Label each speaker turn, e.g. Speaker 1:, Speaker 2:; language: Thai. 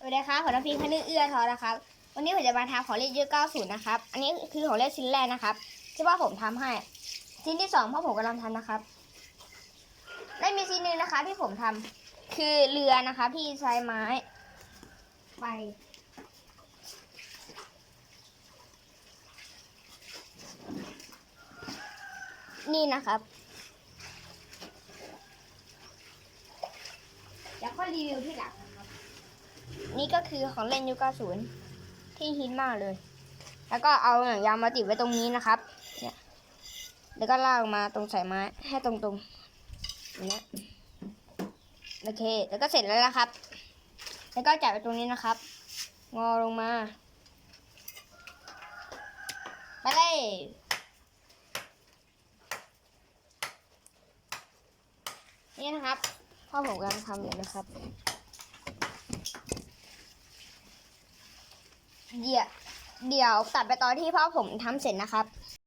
Speaker 1: สวัสดีครับผมน้ำพิงค์คนึกเอื้อทอนะครับ วันนี้ผมจะมาทำของเล่นยุค90 นะครับ อันนี้คือของเล่นชิ้นแรกนะครับ ที่ว่าผมทำให้ ชิ้นที่สองพ่อผมกำลังทำนะครับ ได้มีชิ้นหนึ่งนะคะ ที่ผมทำคือเรือนะคะที่ใช้ไม้ ไป นี่นะครับเดี๋ยวค่อรีวิวที่หลัง นี่ก็คือของเล่นยุค90ที่ฮิตมากเลย แล้วก็เอาหนังยางมาติดไว้ตรงนี้นะครับเนี่ยแล้วก็ลากมาตรงสายไม้ให้ตรงๆอย่างเนี้ยโอเค แล้วก็เสร็จแล้วนะครับ แล้วก็จับไว้ตรงนี้นะครับ งอลงมาไปเลยนี่นะครับพ่อผมกำลังทำอยู่นะครับ เดี๋ยวเดี๋ยวตัดไปตอนที่พ่อผมทำเสร็จนะครับ